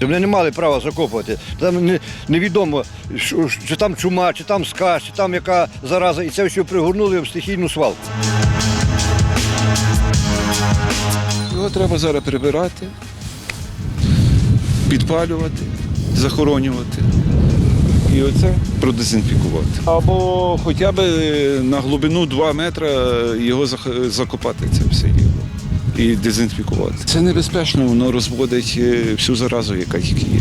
Вони не мали права закопувати. Там не, невідомо, що- чи там чума, чи там сказ, чи там яка зараза. І це все пригорнули в стихійну свалку. Його треба зараз прибирати, підпалювати, захоронювати. Оце продезінфікувати. Або хоча б на глибину 2 метри його закопати це все діло. І дезінфікувати. Це небезпечно, воно розводить е, всю заразу, яка тільки є.